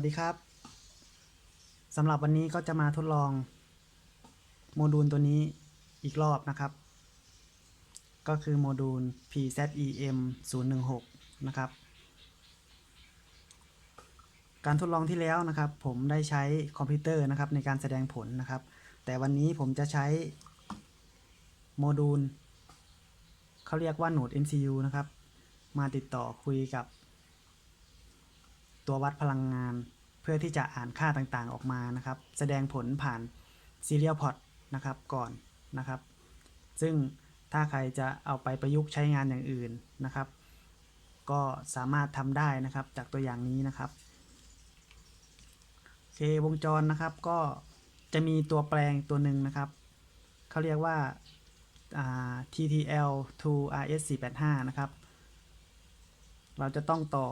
วัสดีครับสำหรับวันนี้ก็จะมาทดลอง โมดูลตัวนี้อีกรอบนะครับ ก็คือโมดูล PZEM 016นะครับ การทดลองที่แล้วนะครับ ผมได้ใช้คอมพิวเตอร์นะครับในการแสดงผลนะครับ แต่วันนี้ผมจะใช้โมดูลเขาเรียกว่า Node MCU นะครับ มาติดต่อคุยกับ ตัววัดพลังงาน เพื่อที่จะอ่านค่าต่างๆออกมานะครับ แสดงผลผ่าน Serial Port นะครับก่อนนะครับ ซึ่งถ้าใครจะเอาไปประยุกต์ใช้งานอย่างอื่นนะครับ ก็สามารถทำได้นะครับจากตัวอย่างนี้นะครับโอเควงจรนะครับก็จะมีตัวแปลงตัวหนึ่งนะครับเขาเรียกว่าา TTL to RS 485 นะครับ เราจะต้องต่อ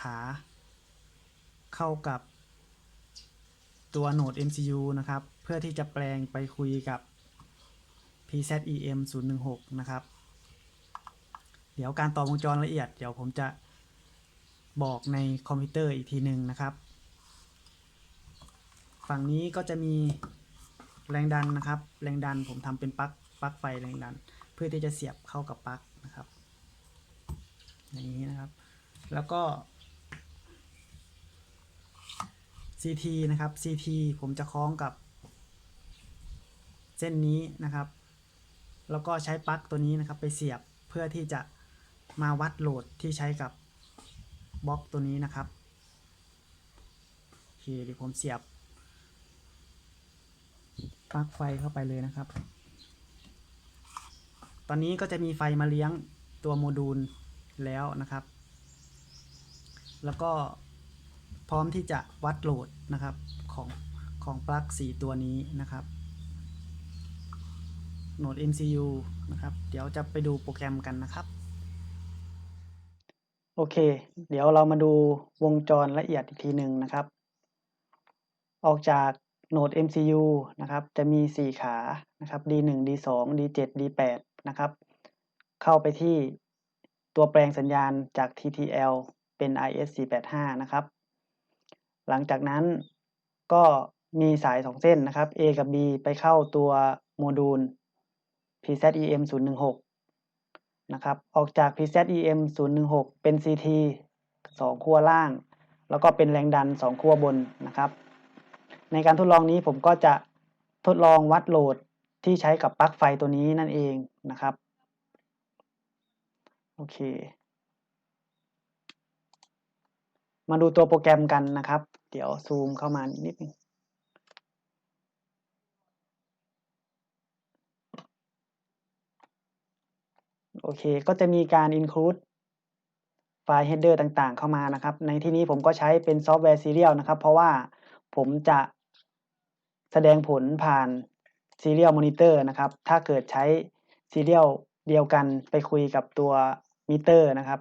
ขา เข้ากับตัวโหนด MCU นะครับ เพื่อที่จะแปลงไปคุยกับ PZEM 016 นะครับ เดี๋ยวการต่อวงจรละเอียด เดี๋ยวผมจะบอกในคอมพิวเตอร์อีกทีหนึ่งนะครับ ฝั่งนี้ก็จะมีแรงดันนะครับ แรงดันผมทำเป็นปลั๊กปลั๊กไฟแรงดัน เพื่อที่จะเสียบเข้ากับปลั๊กนะครับ อย่างนี้นะครับ แล้วก็ CT นะครับ CT ผมจะคล้องกับเส้นนี้นะครับ แล้วก็ใช้ปลั๊กตัวนี้นะครับไปเสียบเพื่อที่จะมาวัดโหลดที่ใช้กับบล็อกตัวนี้นะครับโอเคเดี๋ยวผมเสียบปลั๊กไฟเข้าไปเลยนะครับ ตอนนี้ก็จะมีไฟมาเลี้ยงตัวโมดูลแล้วนะครับ แล้วก็ ร้อมที่จะวัดโหลดนะครับของของปลั๊ก4 ตัวนี้นะครับโหนด MCU นะครับ เดี๋ยวจะไปดูโปรแกรมกันนะครับ โอเค เดี๋ยวเรามาดูวงจรละเอียดอีกทีหนึ่งนะครับ ออกจากโหนด MCU นะครับ จะมี 4 ขานะครับ D1 D2 D7 D8 นะครับ เข้าไปที่ตัวแปลงสัญญาณจาก TTL เป็น IS485 นะครับ หลังจากนั้นก็มีสาย 2 เส้นนะครับ A กับ B ไปเข้าตัวโมดูล PZEM 016นะครับ ออกจาก PZEM 016 เป็น CT 2ขั้วล่าง แล้วก็เป็นแรงดัน 2ขั้วบนนะครับ ในการทดลองนี้ผมก็จะทดลองวัดโหลดที่ใช้กับปลั๊กไฟตัวนี้นั่นเองนะครับ โอเค มาดูตัวโปรแกรมกันนะครับ เดี๋ยวซูมเข้ามานิดนึงโอเค ก็จะมีการ include ไฟล์ header ต่างๆ เข้ามานะครับ ในที่นี้ผมก็ใช้เป็นซอฟต์แวร์ Serial นะครับ เพราะว่าผมจะแสดงผลผ่าน Serial Monitor นะครับ ถ้าเกิดใช้ Serial เดียวกันไปคุยกับตัวมิเตอร์นะครับ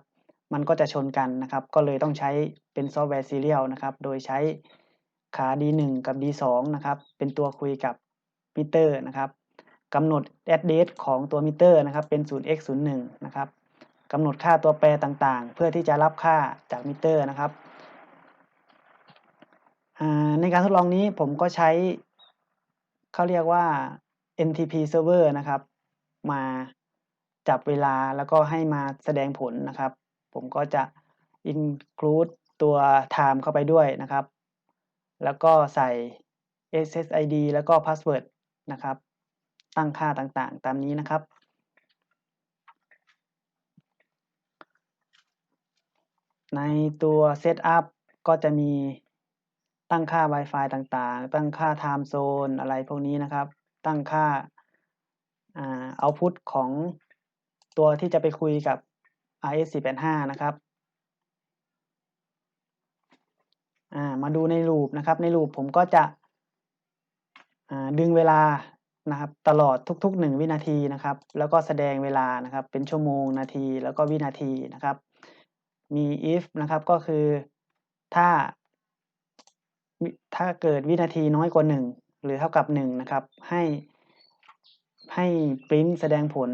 มันก็จะชนกันนะครับ ก็เลยต้องใช้ เป็นซอฟต์แวร์ Serial นะครับ โดยใช้ขา D1 กับ D2 นะครับ เป็นตัวคุยกับมิเตอร์นะครับกำหนด address ของตัวมิเตอร์นะครับ เป็น 0x01 นะครับกำหนดค่าตัวแปรต่างๆ เพื่อที่จะรับค่าจากมิเตอร์นะครับในการทดลองนี้ผมก็ใช้เขาเรียกว่า NTP server นะครับ มาจับเวลาแล้วก็ให้มาแสดงผลนะครับ ผมก็จะ include ตัว time เข้าไปด้วยนะครับ แล้วก็ใส่ SSID แล้วก็ password นะครับ ตั้งค่าต่างๆ ตามนี้นะครับ ในตัว Setup ก็จะมีตั้งค่า Wi-Fi ต่างๆ ตั้งค่า Time Zone อะไรพวกนี้นะครับ ตั้งค่าเอา Output ของตัวที่จะไปคุยกับ RS485 นะครับ อ่ามาดูในลูปนะครับ ในลูปผมก็จะดึงเวลานะครับตลอดทุกๆ 1 วินาทีนะครับ แล้วก็แสดงเวลานะครับเป็นชั่วโมงนาทีแล้วก็วินาทีนะครับ มี if นะครับก็คือถ้าถ้าเกิดวินาทีน้อยกว่า 1 หรือเท่ากับ1นะครับให้ให้ print แสดงผล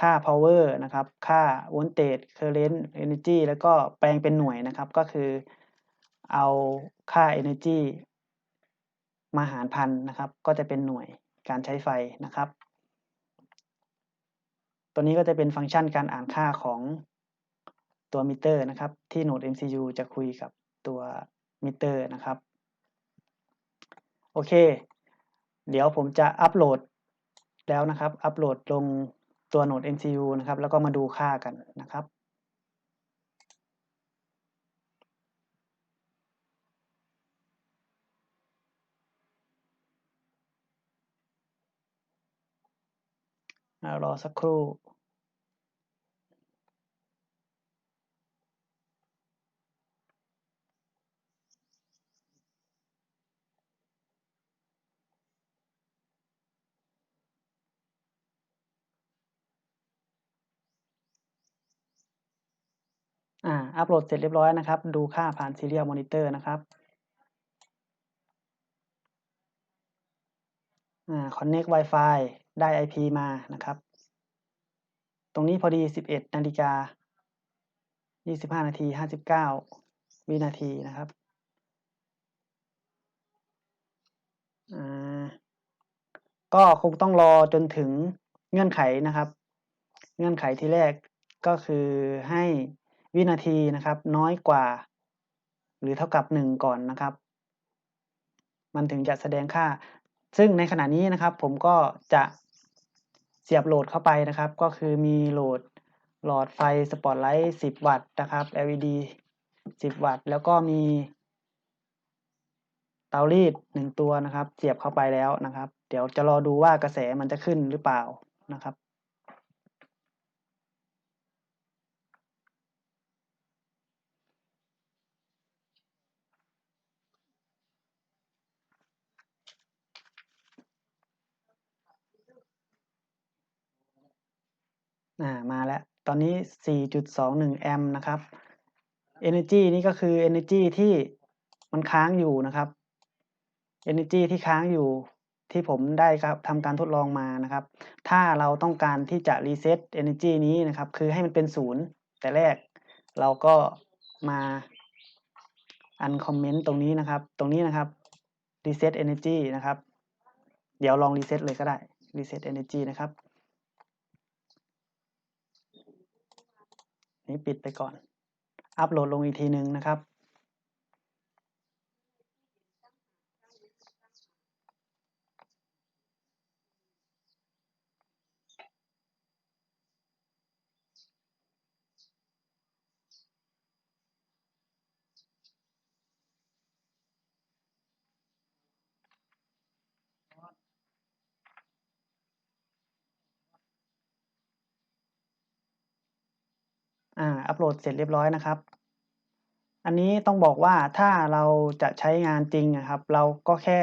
ค่า power นะครับ ค่า voltage current energy แล้วก็แปลงเป็นหน่วยนะครับก็คือ เอาค่า energy มาหารพันนะครับ ก็จะเป็นหน่วยการใช้ไฟนะครับ ตัวนี้ก็จะเป็นฟังก์ชันการอ่านค่าของตัวมิเตอร์นะครับ ที่ Node MCU จะคุยกับตัวมิเตอร์นะครับ โอเค เดี๋ยวผมจะอัปโหลดแล้วนะครับ อัปโหลดลงตัว Node MCU นะครับ แล้วก็มาดูค่ากันนะครับ รอสักครู่อ่าอัปโหลดเสร็จเรียบร้อยนะครับ ดูค่าผ่าน Serial Monitor นะครับอ่า Connect Wi-Fi ได้ IP มานะครับ ตรงนี้พอดี 11 นาฬิกา 25 นาที 59 วินาทีนะครับก็คงต้องรอจนถึงเงื่อนไขนะครับ เงื่อนไขที่แรกก็คือให้วินาทีนะครับ น้อยกว่า หรือเท่ากับ 1 ก่อนนะครับ มันถึงจะแสดงค่า ซึ่งในขณะนี้นะครับผมก็จะเสียบโหลดเข้าไปนะครับ ก็คือมีโหลดหลอดไฟสปอตไลท์ 10 วัตต์นะครับ LED 10 วัตต์ แล้วก็มี เตารีด 1 ตัวนะครับ เสียบเข้าไปแล้วนะครับ เดี๋ยวจะรอดูว่ากระแสมันจะขึ้นหรือเปล่านะครับ อ่ามาแล้ว ตอนนี้ 4.21 แอมป์นะครับ Energy นี่ก็คือ Energy ที่มันค้างอยู่นะครับ Energy ที่ค้างอยู่ที่ผมได้ครับทำการทดลองมานะครับ ถ้าเราต้องการที่จะ reset energy นี้นะครับ คือให้มันเป็นศูนย์แต่แรก เราก็มา uncomment ตรงนี้นะครับ ตรงนี้นะครับ reset energy นะครับ เดี๋ยวลอง reset เลยก็ได้ reset energy นะครับ นี้ปิดไปก่อน อัปโหลดลงอีกทีหนึ่งนะครับ อ่าอัปโหลดเสร็จเรียบร้อยนะครับ อันนี้ต้องบอกว่าถ้าเราจะใช้งานจริงนะครับ เราก็แค่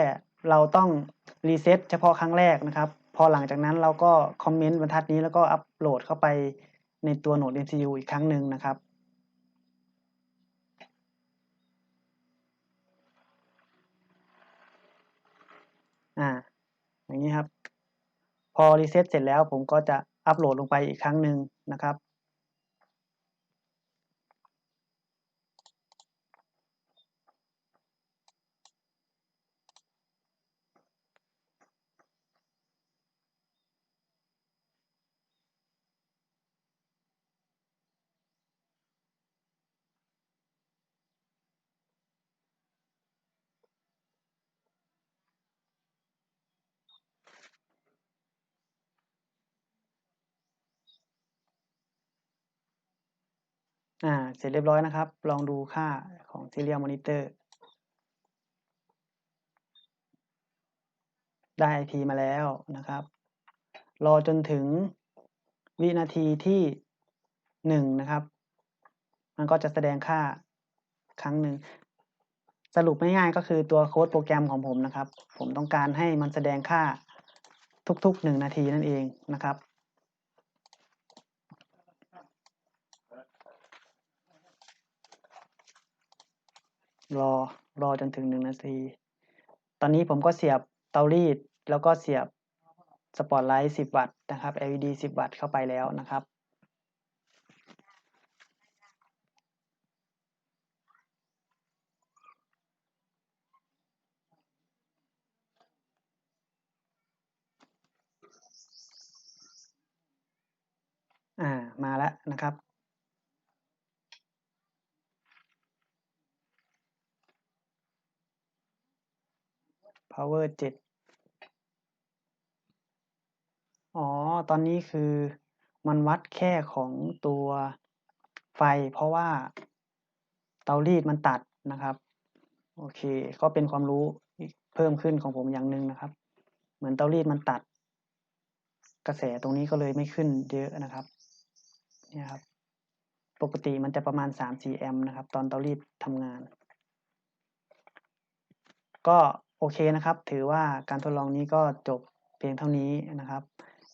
เราต้องรีเซ็ตเฉพาะครั้งแรกนะครับ พอหลังจากนั้นเราก็คอมเมนต์บรรทัดนี้แล้วก็อัปโหลดเข้าไปในตัว Node MCU อีกครั้งหนึ่งนะครับอ่าอย่างนี้ครับ พอรีเซ็ตเสร็จแล้วผมก็จะอัปโหลดลงไปอีกครั้งหนึ่งนะครับ อ่า เสร็จเรียบร้อยนะครับ ลองดูค่าของ Serial Monitor ได้ IP มาแล้วนะครับ รอจนถึงวินาทีที่หนึ่งนะครับ มันก็จะแสดงค่าครั้งหนึ่ง สรุปง่ายๆก็คือตัวโค้ดโปรแกรมของผมนะครับ ผมต้องการให้มันแสดงค่าทุกๆหนึ่งนาทีนั่นเองนะครับ รอรอจนถึงหนึ่งนาที ตอนนี้ผมก็เสียบเตารีด แล้วก็เสียบสปอตไลท์10 วัตต์นะครับ LED 10 วัตต์เข้าไปแล้วนะครับ อ่า มาแล้วนะครับ power 7อ๋อ ตอนนี้คือมันวัดแค่ของตัวไฟ เพราะว่าเตารีดมันตัดนะครับ โอเค ก็เป็นความรู้เพิ่มขึ้นของผมอย่างหนึ่งนะครับ เหมือนเตารีดมันตัด กระแสตรงนี้ก็เลยไม่ขึ้นเยอะนะครับเนี่ยครับ ปกติมันจะประมาณ 3-4 แอมป์นะครับ ตอนเตารีดทำงาน ก็ โอเคนะครับ ถือว่าการทดลองนี้ก็จบเพียงเท่านี้นะครับ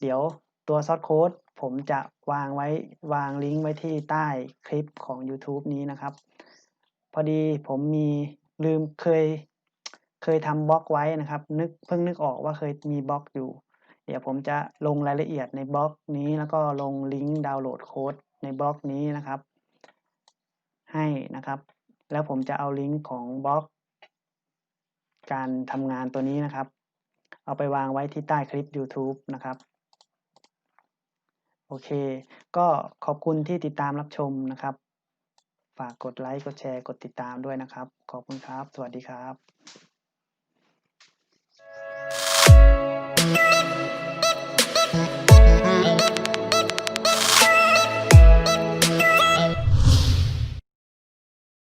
เดี๋ยวตัวซอสโค้ดผมจะวางไว้วางลิงก์ไว้ที่ใต้คลิปของ YouTube นี้นะครับ พอดีผมมีลืมเคยเคยทำบล็อกไว้นะครับ นึกเพิ่งนึกออกว่าเคยมีบล็อกอยู่ เดี๋ยวผมจะลงรายละเอียดในบล็อกนี้ แล้วก็ลงลิงก์ดาวน์โหลดโค้ดในบล็อกนี้นะครับ ให้นะครับ แล้วผมจะเอาลิงก์ของบล็อก การทำงานตัวนี้นะครับ เอาไปวางไว้ที่ใต้คลิป YouTube นะครับ โอเค ก็ขอบคุณที่ติดตามรับชมนะครับ ฝากกดไลค์ กดแชร์ กดติดตามด้วยนะครับ ขอบคุณครับ สวัสดีครับ